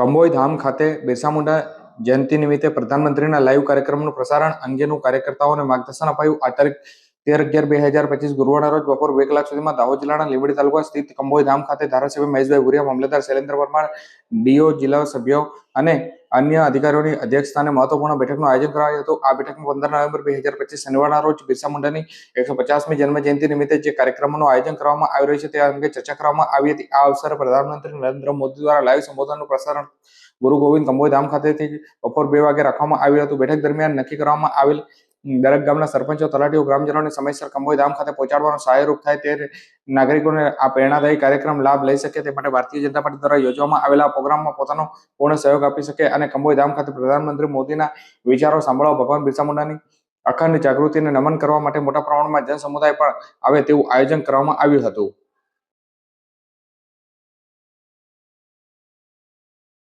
કંબોઈ ધામ ખાતે બિરસા મુંડા જયંતિ નિમિત્તે પ્રધાનમંત્રીના લાઈવ કાર્યક્રમનું પ્રસારણ અંગેનું કાર્યકર્તાઓને માર્ગદર્શન અપાયું. આ તારીખ તેર અગિયાર બે હજાર પચીસ ગુરુવારના રોજ બપોર બે કલાક સુધીમાં દાહોદ જિલ્લાના લીંબડી તાલુકા સ્થિત કંબોઈ ધામ ખાતે ધારાસભ્ય મહેશભાઈ ભુરિયા, મામલતદાર શૈલેન્દ્ર પરમાર, ડીઓ જિલ્લા સભ્યો અને અન્ય અધિકારીઓની અધ્યક્ષતાને મહત્વપૂર્ણ બેઠકનું આયોજન કરાયું હતું. આ બેઠકમાં પંદર નવેમ્બર બે હજાર પચીસ શનિવારના રોજ બિરસા મુંડાની એકસો પચાસમી જન્મ જયંતિ નિમિત્તે જે કાર્યક્રમોનું આયોજન કરવામાં આવી રહ્યું છે તે અંગે ચર્ચા કરવામાં આવી હતી. આ અવસરે પ્રધાનમંત્રી નરેન્દ્ર મોદી દ્વારા લાઈવ સંબોધનનું પ્રસારણ ગુરુ ગોવિંદ કંબોઈ ધામ ખાતેથી બપોર બે વાગે રાખવામાં આવ્યું હતું. બેઠક દરમિયાન નક્કી કરવામાં આવેલ દરેક ગામના સરપંચો, તલાટીઓ, ગ્રામજનોને સમયસર કંબોઈ ધામ ખાતે પહોંચાડવાનો સહાયરૂપ થાય તે નાગરિકોને આ પ્રેરણાદાયી કાર્યક્રમ લાભ લઈ શકે તે માટે ભારતીય જનતા પાર્ટી દ્વારા યોજવામાં આવેલા પ્રોગ્રામમાં પોતાનો પૂર્ણ સહયોગ આપી શકે અને કંબોઈ ધામ ખાતે પ્રધાનમંત્રી મોદીના વિચારો સાંભળવા ભગવાન બિરસા મુંડાની અખંડ જાગૃતિને નમન કરવા માટે મોટા પ્રમાણમાં જન સમુદાય પણ આવે તેવું આયોજન કરવામાં આવ્યું હતું.